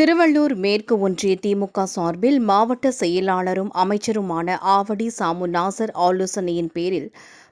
திருவள்ளூர் மேற்கு ஒன்றிய திமுக சார்பில் மாவட்ட செயலாளரும் அமைச்சருமான ஆவடி சாமு நாசர் ஆலோசனையின் பேரில்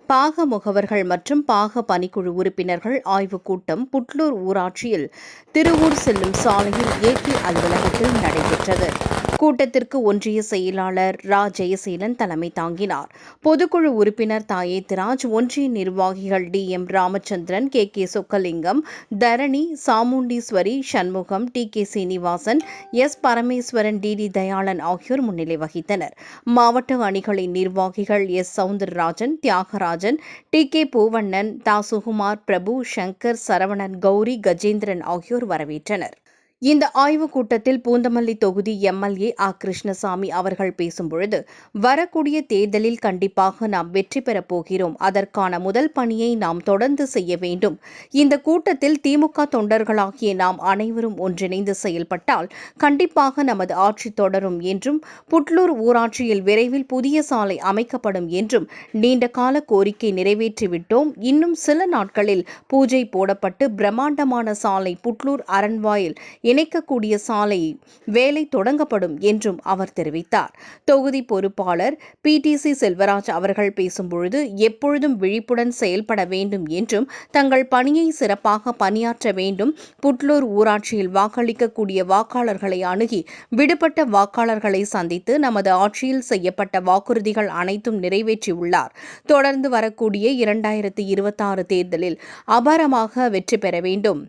பாக முகவர்கள் மற்றும் பாக பணிக்குழு உறுப்பினர்கள் ஆய்வுக் கூட்டம் புட்லூர் ஊராட்சியில் திருவூர் செல்லும் சாலையில் ஏகே அலுவலகத்தில் நடைபெற்றது. கூட்டத்திற்கு ஒன்றிய செயலாளர் ரா. ஜெயசீலன் தலைமை தாங்கினார். பொதுக்குழு உறுப்பினர் தாயேத்ராஜ் ஒன்றிய நிர்வாகிகள் T. M. Ramachandran K. K. Chokkalingam Dharani Chamundeeswari Shanmugam T. K. Srinivasan S. Parameswaran T. T. Dayalan ஆகியோர் முன்னிலை வகித்தனர். மாவட்ட அணிகளின் நிர்வாகிகள் S. Soundararajan Thiagarajan T. K. Poovannan தா. சுகுமார் பிரபு சங்கர் சரவணன் கௌரி கஜேந்திரன் ஆகியோர் வரவேற்றனர். இந்த ஆய்வுக் கூட்டத்தில் பூந்தமல்லி தொகுதி எம்எல்ஏ ஆ. கிருஷ்ணசாமி அவர்கள் பேசும்பொழுது வரக்கூடிய தேர்தலில் கண்டிப்பாக நாம் வெற்றி பெறப் போகிறோம். அதற்கான முதல் பணியை நாம் தொடர்ந்து செய்ய வேண்டும். இந்த கூட்டத்தில் திமுக தொண்டர்களாகிய நாம் அனைவரும் ஒன்றிணைந்து செயல்பட்டால் கண்டிப்பாக நமது ஆட்சி தொடரும் என்றும் புட்லூர் ஊராட்சியில் விரைவில் புதிய சாலை அமைக்கப்படும் என்றும் நீண்ட கால கோரிக்கை நிறைவேற்றிவிட்டோம். இன்னும் சில நாட்களில் பூஜை போடப்பட்டு பிரம்மாண்டமான சாலை புட்லூர் அரண்வாயில் இணைக்கக்கூடிய சாலை வேலை தொடங்கப்படும் என்றும் அவர் தெரிவித்தார். தொகுதி பொறுப்பாளர் பிடிசி செல்வராஜ் அவர்கள் பேசும்பொழுது எப்பொழுதும் விழிப்புடன் செயல்பட வேண்டும் என்றும் தங்கள் பணியை சிறப்பாக பணியாற்ற வேண்டும் புட்லூர் ஊராட்சியில் வாக்களிக்கக்கூடிய வாக்காளர்களை அணுகி விடுபட்ட வாக்காளர்களை சந்தித்து நமது ஆட்சியில் செய்யப்பட்ட வாக்குறுதிகள் அனைத்தும் நிறைவேற்றியுள்ளார். தொடர்ந்து வரக்கூடிய இரண்டாயிரத்தி இருபத்தாறு தேர்தலில் அபாரமாக வெற்றி பெற வேண்டும்.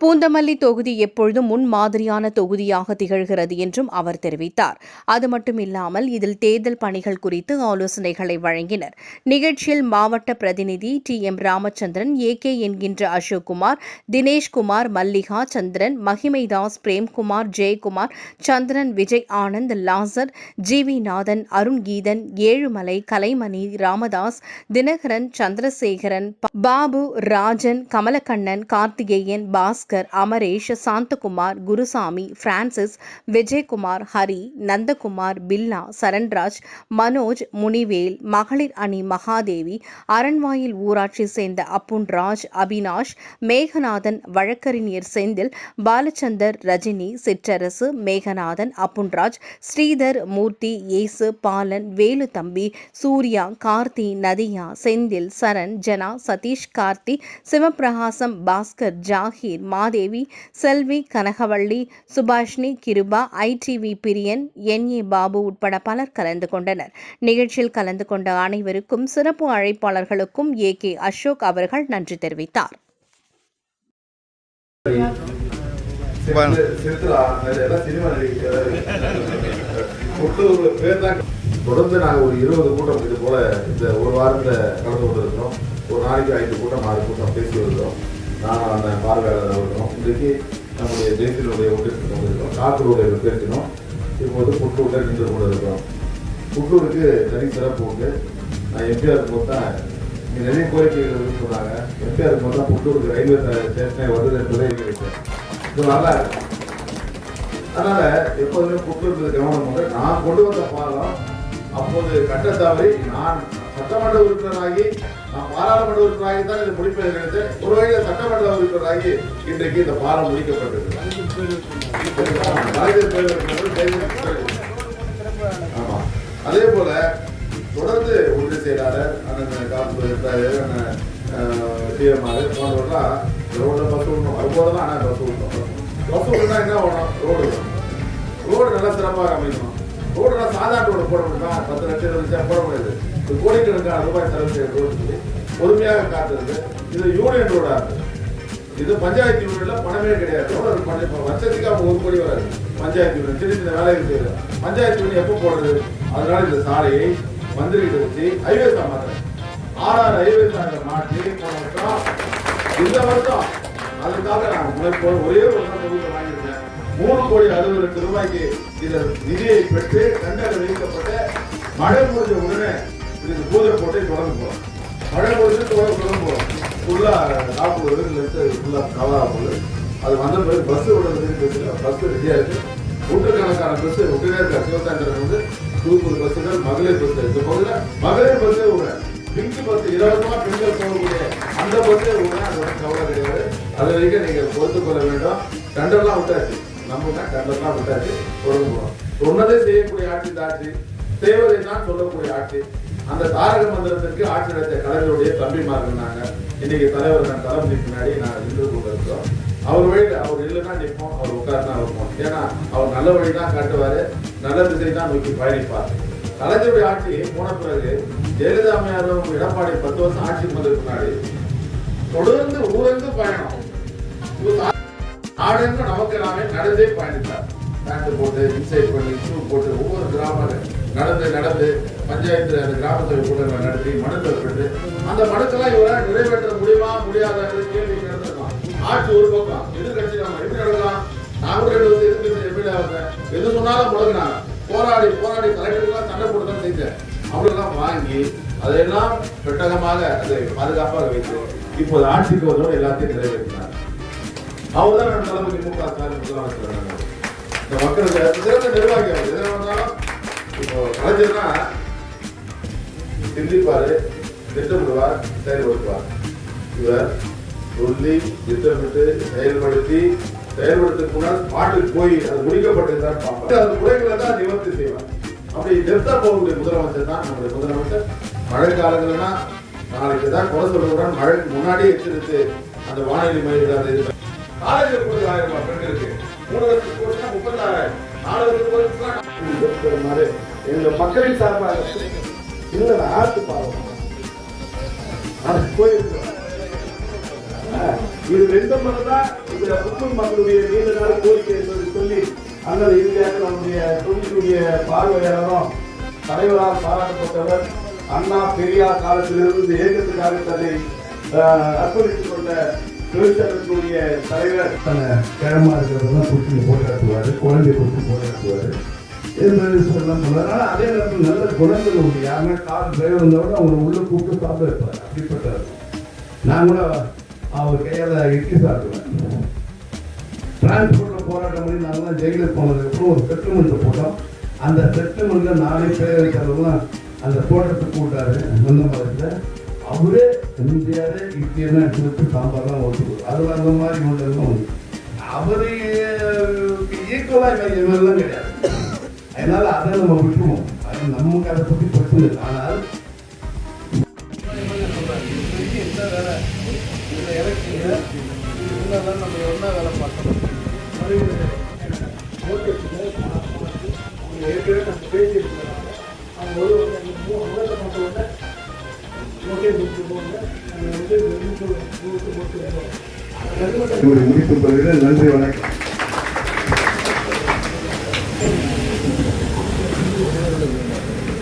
பூந்தமல்லி தொகுதி எப்பொழுதும் முன் மாதிரியான தொகுதியாக திகழ்கிறது என்றும் அவர் தெரிவித்தார். அது மட்டுமில்லாமல் இதில் தேர்தல் பணிகள் குறித்து ஆலோசனைகளை வழங்கினர். நிகழ்ச்சியில் மாவட்ட பிரதிநிதி T. M. Ramachandran A. K. என்கின்ற அசோக்குமார் தினேஷ்குமார் மல்லிகா சந்திரன் Magimaidas Premkumar Jayakumar Chandran Vijay Anand Lazar G. V. Nathan Arun Keethan Ezhumalai Kalaimani Ramadas Dinakaran Chandrasekaran Babu Rajan Kamalakannan Karthikeyan Bhaskar Amaresh Santhakumar Gurusamy Francis Vijayakumar Hari Nandakumar Billa Saranraj Manoj Munivel மகளிர் அணி மகாதேவி அரண்வாயில் ஊராட்சி சேர்ந்த அப்புன்ராஜ் அபினாஷ் மேகநாதன் வழக்கறிஞர் செந்தில் பாலச்சந்தர் ரஜினி சிற்றரசு Meganathan Appunraj Sridhar Murthy Yesu Balan Veluthampi Surya Karthi Nadiya Senthil Saran Jana Sathish Karthi Sivaprakasam Bhaskar Zakir Madevi Selvi Kanagavalli Subashini Kiruba IDV Priyan N A Babu உட்பட பலர் கலந்து கொண்டனர். நிகழ்ச்சியில் கலந்து கொண்ட அனைவருக்கும் சிறப்பு அழைப்பாளர்களுக்கும் ஏ கே அசோக் அவர்கள் நன்றி தெரிவித்தார். தொடர்ந்து நாங்கள் ஒரு இருபது கூட்டம் இது போல இந்த ஒரு வாரத்தில் கலந்து கொண்டிருக்கிறோம். ஒரு நாளைக்கு ஐந்து கூட்டம் ஆறு கூட்டம் பேசி வருகிறோம். நான் அந்த பார்வையாளர் இருக்கிறோம் இன்றைக்கு நம்முடைய தேசியனுடைய ஒன்றிற்கு கொண்டிருக்கிறோம் காக்கூருடைய பேசினோம். இப்போது புட்டூரில் நின்று கொண்டிருக்கிறோம். புட்டூருக்கு தனி சிறப்பு உண்டு. நான் எம்பிஆர் போட்டால் தான் இங்கே நிறைய கோரிக்கைகள் சொன்னாங்க. எம்பிஆர் இருக்கும்போது தான் ரயில்வே ஸ்டேஷனே வருது என்பதை கேட்டேன் இது நல்லா இருக்கு. அதனால் எப்போதுமே புத்தகத்தில் கவனம் உண்டு நான் கொண்டு வந்த பாலம் அப்போது கட்டத்தவறி நான் சட்டமன்ற உறுப்பினராகி நான் பாராளுமன்ற உறுப்பினராகி தான் இந்த முடிப்பு நினைத்தேன் ஒரு வகையில் சட்டமன்ற உறுப்பினராகி இன்றைக்கு இந்த பாலம் முடிக்கப்பட்டது ஆமா. அதே போல தொடர்ந்து உறுதி செயலாளர் அண்ணன் காப்பு அண்ணன் டிஎம்ஆர் போன்றவர்களாம் ரோட பஸ் விடணும் வரும்போது தான் ஆனால் பஸ் விடணும் பஸ் விட்டுனா என்ன பண்ணணும் ரோடு. ரோடு நல்லா சிறப்பாக அமைக்கணும் ரோடு நல்லா சாதாரண ரோடு போட முடியுமா? பத்து லட்சம் இருபது லட்சம் போட முடியாது. கோடிக்கணக்கான ரூபாய் செலவு செய்ய ரோடு பொறுமையாக காத்திருக்கு இது யூனியன் ரோடாக இருக்குது இது பஞ்சாயத்து யூனியன்ல பணமே கிடையாது. ஒரு பணம் இப்ப வருஷத்துக்கு அவங்க ஒரு கோடி வராது. பஞ்சாயத்து யூனியன். சின்ன சின்ன வேலைகள் செய்யுது பஞ்சாயத்து யூனியன் எப்போ போடுறது அதனால இந்த சாலையை மந்திரிகிட்ட வச்சு ஹைவேஸா மாத்துறேன் ஆறாறு ஹைவேஸா மாற்றி போன வருஷம் இந்த வருஷம் அதுக்காக நான் முனைப்போடு ஒரே ஒரு தொகுதியில் வாங்கியிருக்கேன். மூணு கோடி அறுபது லட்சம் ரூபாய்க்கு இந்த நிதியை பெற்று கண்டன வைக்கப்பட்ட மழை முடிஞ்ச உடனே இதுக்கு பூஜை போட்டு தொடர்ந்து போறோம். மழை பொழுது தொடர்ந்து தொடர்ந்து போறோம். ஃபுல்லா நாற்பது லட்சம் ஃபுல்லா கவர் போகுது. அது வந்த பிறகு பஸ் விடுறதுக்கு பஸ் ரெடியாக இருக்கு. நூற்றுக்கணக்கான பஸ் விட்டுனே இருக்கா சிவசாயந்தரம் வந்து தூத்துக்குடி பஸ்ஸுகள் மகளிர் பஸ் இந்த பகுதியில் மகளிர் பஸ்ஸே விடுறேன் பிங்க் பஸ் இலவசமாக பெண்கள் போகக்கூடிய அந்த பஸ்ஸே விடுங்க அது வந்து கவலை கிடையாது. அது வரைக்கும் நீங்க பொறுத்து கொள்ள வேண்டும். கண்டெல்லாம் விட்டாச்சு. நம்ம தான் கண்டெல்லாம் விட்டாச்சு. தொடர்ந்து போகிறோம் சொன்னதே செய்யக்கூடிய ஆட்சி தாட்சி தேவரை தான் சொல்லக்கூடிய ஆட்சி. அந்த தாரக மந்திரத்திற்கு ஆட்சி நடத்த கலைஞருடைய தம்பிமார்கள் நாங்கள் இன்னைக்கு தலைவர் நான் தலைமைக்கு பின்னாடி நாங்கள் நின்று கொண்டிருக்கிறோம். அவர் வழியில் அவர் இல்லைன்னா நிற்போம் அவர் உட்கார்னா இருப்போம். ஏன்னா அவர் நல்ல வழி தான் காட்டுவாரு நல்ல திசை தான் நோக்கி பயணிப்பார். கலைஞருடைய ஆட்சி போன பிறகு ஜெயலலிதா அம்மையாரும் எடப்பாடி பத்து வருஷம் ஆட்சிக்கு வந்ததுக்கு முன்னாடி தொடர்ந்து ஊரந்து பயணம். நாடெங்கும் நமக்கு எல்லாமே நடந்தே பயணித்தார். பேண்ட் போட்டு இன்சைட் பண்ணி ஷூ போட்டு ஒவ்வொரு கிராம நடந்து நடந்து பஞ்சாயத்து அந்த கிராம சபை கூட்டங்களை நடத்தி மனுக்கள் பெற்று அந்த மனுக்கெல்லாம் இவரால் நிறைவேற்ற முடியுமா முடியாத கேள்வி நடந்திருக்கலாம் ஆட்சி ஒரு பக்கம் எதிர்கட்சி நம்ம எப்படி நடக்கலாம்? நான் வந்து எதிர்கட்சி எப்படி எது சொன்னாலும் முழங்கினாங்க. போராடி போராடி கலெக்டருக்கெல்லாம் சண்டை போட்டு தான் செஞ்சேன் அவங்களெல்லாம் வாங்கி அதையெல்லாம் பெட்டகமாக அதை பாதுகாப்பாக வைத்து இப்போது ஆட்சிக்கு வந்தோடு எல்லாத்தையும் நிறைவேற்றினார். அவர் தான் நம்ம தலைமைக்கு மு க ஸ்டாலின் முதலமைச்சர் இந்த மக்களுக்கு சிறந்த நிர்வாகி அவர் வந்தாலும் இப்போ கலைஞர்னா திட்டமிடுவார் செயல்படுத்துவார். இவர் சொல்லி திட்டமிட்டு செயல்படுத்தி செயல்படுத்துக்கு முன்னால் பாட்டுக்கு போய் அது முடிக்கப்பட்டதுதான் பார்ப்பார். குறைகளை தான் நிவர்த்தி செய்வார். அப்படி டெப்தா போகக்கூடிய முதலமைச்சர் தான் நம்முடைய முதலமைச்சர். மழை காலங்கள்னா நாளைக்கு தான் குறை சொல்றவுடன் மழைக்கு முன்னாடியே எச்சரித்து அந்த வானிலை மையத்தில் அந்த இது காலேஜில் கொடுத்து ஆயிரம் ரூபாய் பெண்களுக்கு மூணு வருஷத்துக்கு முப்பத்தாயிரம் நாலு வருஷத்துக்கு மாதிரி எங்க மக்களின் சார்பாக இல்ல ஆத்து பாவம். அது போயிருக்கு. இது ரெண்டு முறை தான் இந்த புத்தூர் மக்களுடைய நீண்ட நாள் கோரிக்கை என்பது சொல்லி அண்ணல் இந்தியாக்களுடைய தொழிலுடைய பார்வையாளரும் தலைவரால் பாராட்டப்பட்டவர் அண்ணா பெரியார் காலத்திலிருந்து இயக்கத்துக்காக தன்னை அர்ப்பணித்துக் கொண்ட தொழிற்சங்கத்தினுடைய தலைவர் தன்னை கிழமா இருக்கிறதெல்லாம் குடிச்சு போராட்டுவார் குழந்தை குடிச்சு போராட்டுவார் இது என்பது சொல்ல அதனால அதே நேரத்தில் நல்ல குணங்கள் உண்டு. யாருன்னா கார் டிரைவர் வந்தவங்க அவங்க உள்ளே கூப்பிட்டு சாப்பிட வைப்பார். அப்படிப்பட்டவர். நான் கூட அவர் கையால் இட்லி சாப்பிடுவேன். டிரான்ஸ்போர்ட்ல போராட்டம் பண்ணி நாங்களாம் ஜெயிலுக்கு போனதுக்கப்புறம் ஒரு செட்டில்மெண்ட் போட்டோம். அந்த செட்டில்மெண்ட்ல நானே பேரவைக்காரர்லாம் அந்த தோட்டத்தை கூட்டாரு அந்த மரத்தில். அவரே இந்தியாவே இட்லி எல்லாம் எடுத்து சாம்பார்லாம் ஓட்டு அதில் அந்த மாதிரி ஒன்றெல்லாம் உண்டு அவரு. ஈக்குவலாக இவரெல்லாம் கிடையாது. அதனால அதை நம்ம விட்டுருவோம் அது நமக்கு அதை பற்றி பிரச்சனை இல்லை ஆனால் நம்ம என்ன வேலை பார்த்தோம் ஏற்கனவே நம்ம பேசியிருக்கோம் அவங்க ஒரு முதல்ல கொண்டு ஓகே கொடுத்து நன்றி வணக்கம்.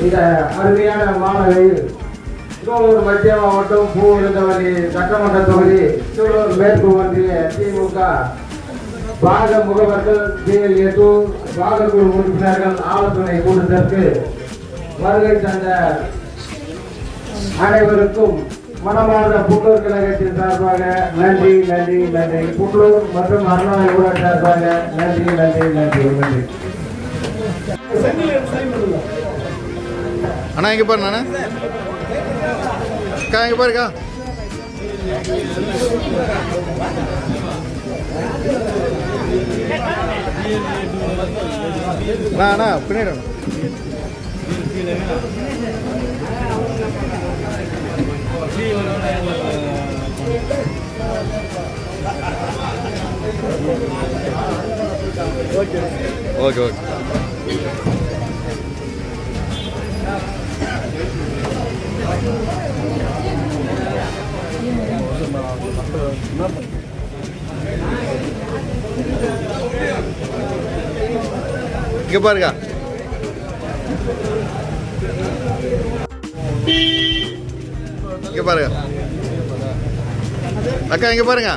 இந்த அருமையான மாநகரில் சூலூர் மத்திய மாவட்டம் பூவிருந்தவரி சட்டமன்ற தொகுதி சூலூர் மேற்கு ஒன்றிய திமுக. பாக முகவர்கள் பிஎல் எட்டு பாகக்குழு உறுப்பினர்கள் ஆலோசனை கூட்டத்திற்கு வருகை தந்த அனைவருக்கும் மனமார்ந்த புல்லூர் கழகத்தின் சார்பாக நன்றி நன்றி நன்றி. புல்லூர் மற்றும் அருணாவை ஊழல் சார்பாக நன்றி நன்றி நன்றி நன்றி. அண்ணா இங்கே பாரு அண்ணா. அக்கா இங்கே பாருக்கா அண்ணா அண்ணா பின்னாடி ஓகே ஓகே. இங்கே பாருங்க. இங்கே பாருங்க. அக்கா இங்கே பாருங்க.